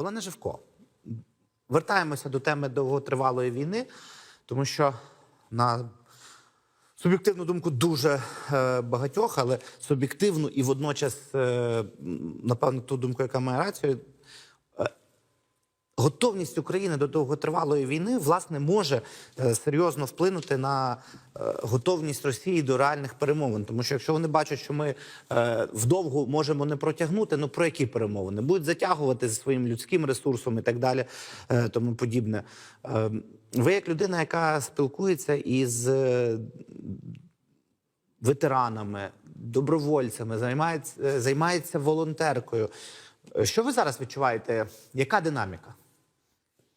Олена Живко, вертаємося до теми довготривалої війни, тому що на суб'єктивну думку дуже е, багатьох, але суб'єктивну і водночас, е, напевно, ту думку, яка має рацію, готовність України до довготривалої війни власне може е, серйозно вплинути на е, готовність Росії до реальних перемовин. Тому що якщо вони бачать, що ми е, вдовго можемо не протягнути, ну про які перемовини будуть затягувати зі своїм людським ресурсом і так далі, тому подібне. Ви як людина, яка спілкується із ветеранами, добровольцями, займається, займається волонтеркою. Що ви зараз відчуваєте? Яка динаміка?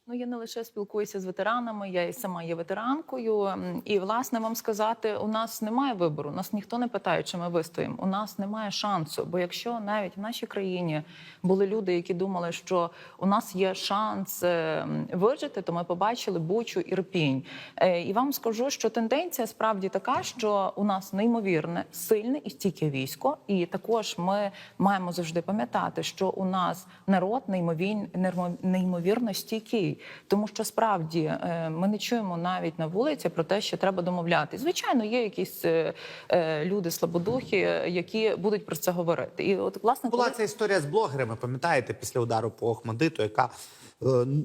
Ну, я не лише спілкуюся з ветеранами, я і сама є ветеранкою. І власне вам сказати, у нас немає вибору. Нас ніхто не питає, чи ми вистоїмо. У нас немає шансу. Бо якщо навіть в нашій країні були люди, які думали, що у нас є шанс е, вижити, то ми побачили Бучу Ірпінь. Е, І вам скажу, що тенденція справді така, що у нас неймовірне, сильне і стійке військо. І також ми маємо завжди пам'ятати, що у нас народ неймовірно, неймовірно стійкий, тому що справді е, ми не чуємо навіть на вулиці про те, що треба домовляти. Звичайно, є якісь е, е, люди слабодухі, е, які будуть про це говорити. І от власне Була коли... ця історія з блогерами, пам'ятаєте, після удару по Охмадиту, яка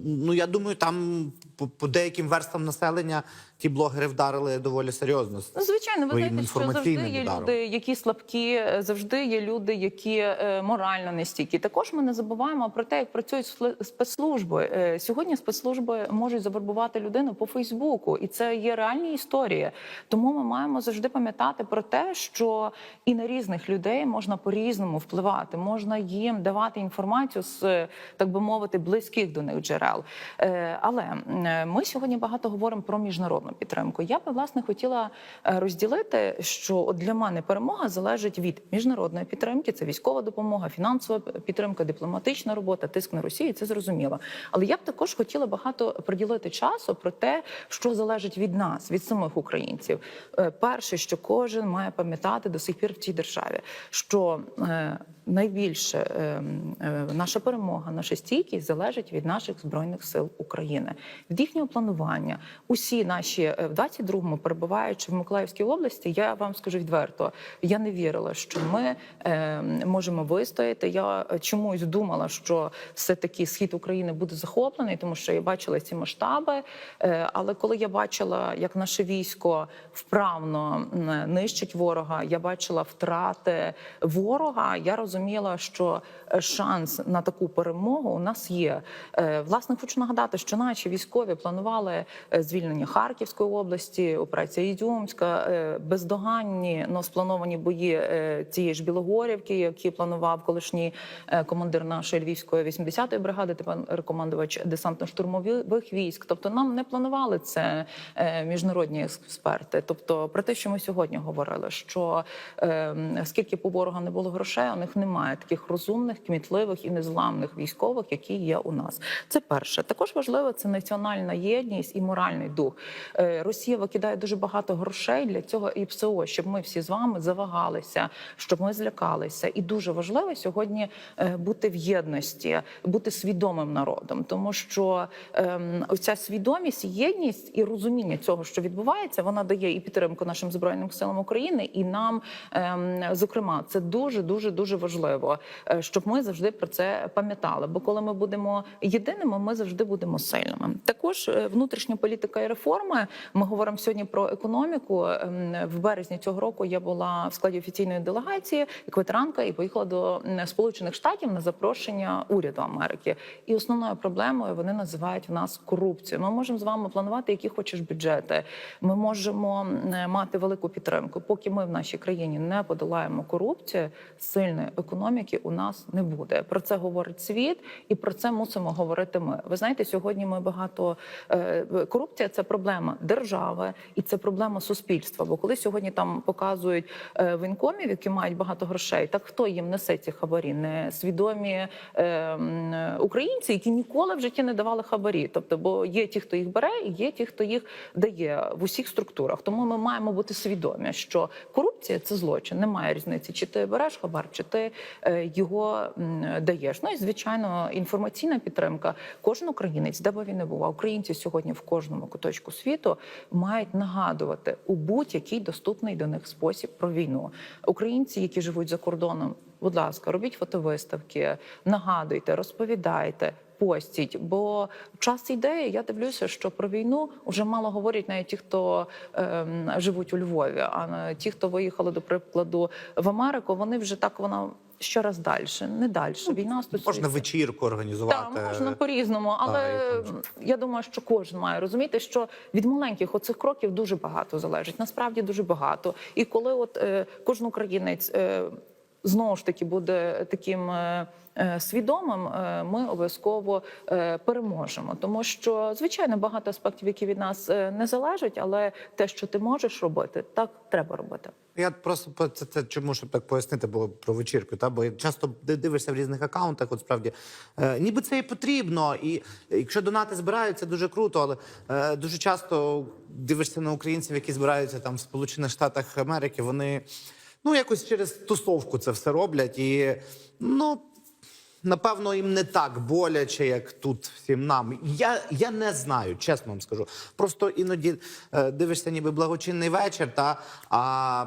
ну я думаю, там по, по деяким верстам населення ті блогери вдарили доволі серйозно. Ну, звичайно, ви знаєте, що завжди є ударом. люди, які слабкі, е, завжди є люди, які е, морально нестійкі. Також ми не забуваємо про те, як працюють спецслужби. Е, Сьогодні спецслужби можуть завербувати людину по Фейсбуку, і це є реальні історії. Тому ми маємо завжди пам'ятати про те, що і на різних людей можна по-різному впливати, можна їм давати інформацію з так би мовити близьких до них джерел. Е, Але е, ми сьогодні багато говоримо про міжнародну підтримку. Я би власне хотіла е, розділити, що для мене перемога залежить від міжнародної підтримки, це військова допомога, фінансова підтримка, дипломатична робота, тиск на Росію. Це зрозуміло. Але я б також хотіла багато приділити часу про те, що залежить від нас, від самих українців. Перше, що кожен має пам'ятати до сих пір в цій державі, що найбільше е, е, наша перемога, наша стійкість залежить від наших збройних сил України, від їхнього планування. Усі наші е, в 22-му, перебуваючи в Миколаївській області, я вам скажу відверто, я не вірила, що ми е, можемо вистояти. Я е, чомусь думала, що все таки схід України буде захоплений, тому що я бачила ці масштаби. Але коли я бачила, як наше військо вправно нищить ворога, я бачила втрати ворога. Я розуміла, що е, шанс на таку перемогу у нас є. Е, Власне, хочу нагадати, що наші військові планували е, звільнення Харківської області, операція Ізюмська, е, бездоганні но сплановані бої цієї ж Білогорівки, які планував колишній командир нашої львівської 80-ї бригади, тепер командувач десантно-штурмових військ. Тобто нам не планували це міжнародні експерти. Тобто про те, що ми сьогодні говорили, що е, скільки у ворога не було грошей, у них немає таких розумних, кмітливих і незламних військових, які є у нас. Це перше. Також важливо це національна єдність і моральний дух. Е, Росія викидає дуже багато грошей для цього і ПСО, щоб ми всі з вами завагалися, щоб ми злякалися. І дуже важливо сьогодні е, бути в єдності, бути свідомим народом, тому що ем, оця свідомість, єдність і розуміння цього, що відбувається, вона дає і підтримку нашим збройним силам України, і нам, ем, зокрема, це дуже дуже дуже важливо, е, щоб ми завжди про це пам'ятали. Бо коли ми будемо єдиними, ми завжди будемо сильними. Також е, внутрішня політика і реформи. Ми говоримо сьогодні про економіку. Ем, В березні цього року я була в складі офіційної делегації як ветеранка і поїхала до Сполучених Штатів на запрошення уряду Америки. І основною проблемою вони називають в нас корупцію. Ми можемо з вами планувати, які хочеш бюджети. Ми можемо мати велику підтримку. Поки ми в нашій країні не подолаємо корупцію, сильної у нас не буде. Про це говорить світ, і про це мусимо говорити. Ми ви знаєте, сьогодні ми багато е, корупція це проблема держави і це проблема суспільства. Бо коли сьогодні там показують е, воєнкомів, які мають багато грошей, так хто їм несе ці хабарі? Не свідомі е, українці, які ніколи в житті не давали хабарі. Тобто, бо є ті, хто їх бере, і є ті, хто їх дає в усіх структурах. Тому ми маємо бути свідомі, що корупція це злочин. Немає різниці, чи ти береш хабар, чи ти е, його даєш. Ну і звичайно, інформаційна підтримка. Кожен українець, де би він не був, а українці сьогодні в кожному куточку світу мають нагадувати у будь-який доступний до них спосіб про війну. Українці, які живуть за кордоном, будь ласка, робіть фотовиставки, нагадуйте, розповідайте. Постіть, бо час йде. і Я дивлюся, що про війну вже мало говорять навіть ті, хто ем, живуть у Львові. А ті, хто виїхали до прикладу в Америку, вони вже так вона щораз далі, не далі. Війна стосується Можна вечірку організувати. так, можна по-різному, але і там я думаю, що кожен має розуміти, що від маленьких оцих кроків дуже багато залежить. Насправді дуже багато. І коли от е, кожен українець е, знову ж таки буде таким. е, е, Свідомим е, ми обов'язково переможемо, тому що звичайно багато аспектів, які від нас не залежать, але те, що ти можеш робити, так треба робити. Я просто це, це чому щоб так пояснити, бо про вечірку, та бо часто дивишся в різних акаунтах. От справді е, ніби це і потрібно, і якщо донати збираються, дуже круто, але е, дуже часто дивишся на українців, які збираються там в Сполучених Штатах Америки. Вони ну якось через тусовку це все роблять, і ну. Напевно, їм не так боляче, як тут всім нам. Я, я не знаю, чесно вам скажу. Просто іноді е, дивишся, ніби благочинний вечір, та а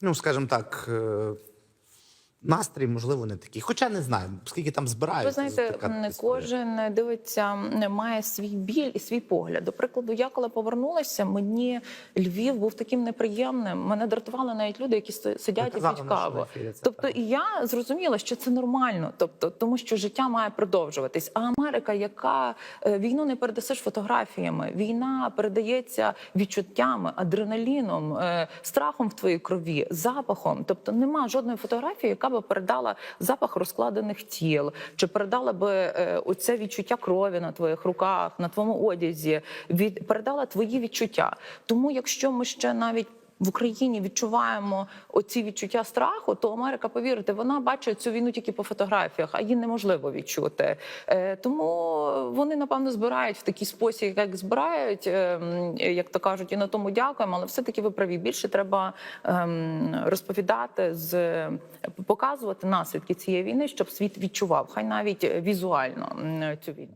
ну скажімо так. Е, Настрій, можливо, не такий. Хоча не знаю, скільки там збирають. Ви знаєте, м, кожен дивиться, м, має свій біль і свій погляд. До прикладу, я коли повернулася, мені Львів був таким неприємним. Мене дратували навіть люди, які си- сидять і п'ють каву. Тобто, і я зрозуміла, що це нормально, тобто, тому що життя має продовжуватись. А Америка, яка е, війну не передасиш фотографіями, війна передається відчуттями, адреналіном, е, страхом в твоїй крові, запахом. Тобто нема жодної фотографії, яка би передала запах розкладених тіл, чи передала би е, оце відчуття крові на твоїх руках, на твоєму одязі, від передала твої відчуття. Тому, якщо ми ще навіть в Україні відчуваємо оці відчуття страху, то Америка, повірте, вона бачить цю війну тільки по фотографіях, а її неможливо відчути. Е, тому вони напевно збирають в такий спосіб, як збирають, е, як то кажуть, і на тому дякуємо. Але все таки ви праві. Більше треба ем, розповідати з показувати наслідки цієї війни, щоб світ відчував, хай навіть візуально цю війну.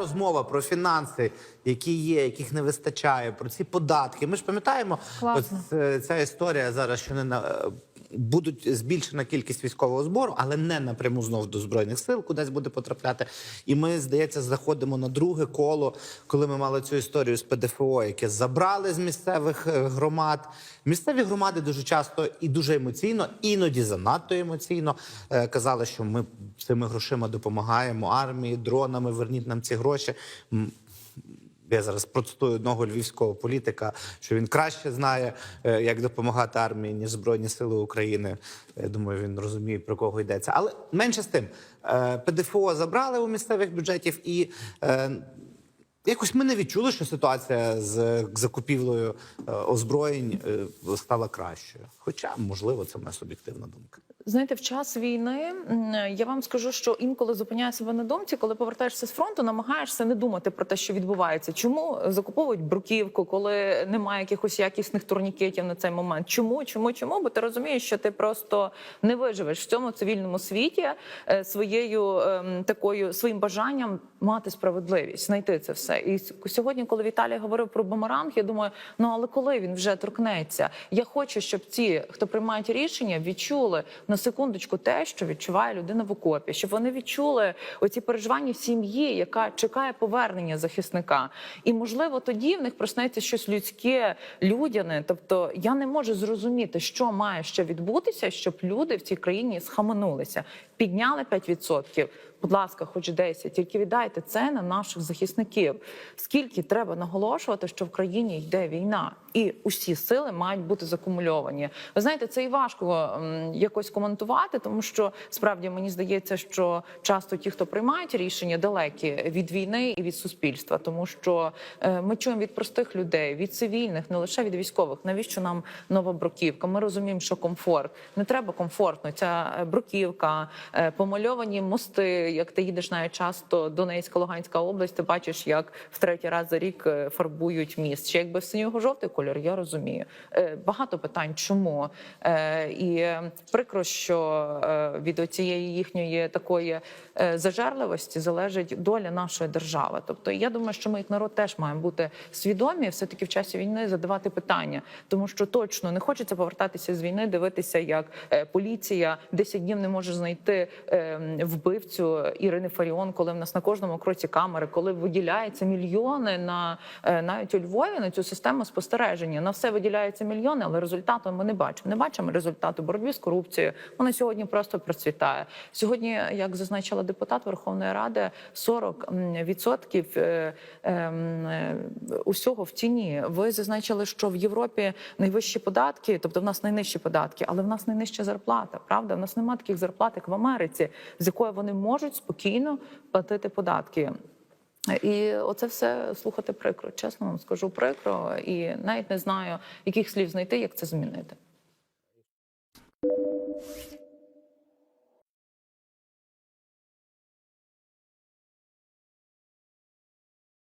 Розмова про фінанси, які є, яких не вистачає, про ці податки. Ми ж пам'ятаємо, ось е, ця історія зараз, що не на е, будуть збільшена кількість військового збору, але не напряму знов до збройних сил, кудись буде потрапляти. І ми, здається, заходимо на друге коло, коли ми мали цю історію з ПДФО, яке забрали з місцевих е, громад. Місцеві громади дуже часто і дуже емоційно, іноді занадто емоційно е, казали, що ми цими грошима допомагаємо армії, дронами. Верніть нам ці гроші. Я зараз процитую одного львівського політика, що він краще знає, е, як допомагати армії, ніж Збройні Сили України. Я думаю, він розуміє, про кого йдеться. Але менше з тим, е, ПДФО забрали у місцевих бюджетів, і е, якось ми не відчули, що ситуація з закупівлею озброєнь стала кращою. Хоча, можливо, це моя суб'єктивна думка. Знаєте, в час війни я вам скажу, що інколи зупиняє себе на думці, коли повертаєшся з фронту, намагаєшся не думати про те, що відбувається. Чому закуповують бруківку, коли немає якихось якісних турнікетів на цей момент? Чому, чому, чому? Бо ти розумієш, що ти просто не виживеш в цьому цивільному світі е, своєю ем, такою своїм бажанням мати справедливість, знайти це все. І сьогодні, коли Віталій говорив про бумеранг, я думаю, ну але коли він вже торкнеться? Я хочу, щоб ці, хто приймають рішення, відчули на секундочку те, що відчуває людина в окопі, щоб вони відчули оці переживання сім'ї, яка чекає повернення захисника. І можливо тоді в них проснеться щось людське, людяне. Тобто я не можу зрозуміти, що має ще відбутися, щоб люди в цій країні схаменулися, підняли 5%, Будь ласка, хоч 10, тільки віддайте це на наших захисників. Скільки треба наголошувати, що в країні йде війна, і усі сили мають бути закумульовані. Ви знаєте, це і важко якось коментувати, тому що справді мені здається, що часто ті, хто приймають рішення, далекі від війни і від суспільства, тому що е, ми чуємо від простих людей, від цивільних, не лише від військових. Навіщо нам нова бруківка? Ми розуміємо, що комфорт не треба комфортно. Ця е, бруківка, е, помальовані мости. Як ти їдеш навіть часто Донецька, Луганська область, ти бачиш, як в третій раз за рік е, фарбують міст. Ще якби синього-жовтий кольор, я розумію. Е, Багато питань, чому Е, і прикро, що від цієї їхньої такої зажерливості залежить доля нашої держави. Тобто, я думаю, що ми як народ теж маємо бути свідомі, все таки в часі війни задавати питання, тому що точно не хочеться повертатися з війни, дивитися, як поліція 10 днів не може знайти е, вбивцю Ірини Фаріон, коли в нас на кожному кроці камери, коли виділяється мільйони на е, навіть у Львові на цю систему спостереження. На все виділяються мільйони, але результату ми не бачимо. Не бачимо результату боротьби з корупцією. Вона сьогодні просто процвітає. Сьогодні, як зазначила депутат Верховної Ради, 40% е, е, усього в тіні. Ви зазначили, що в Європі найвищі податки, тобто в нас найнижчі податки, але в нас найнижча зарплата. Правда, в нас немає таких зарплат, як в Америці, з якої вони можуть спокійно платити податки. І оце все слухати прикро. Чесно вам скажу прикро, і навіть не знаю, яких слів знайти, як це змінити.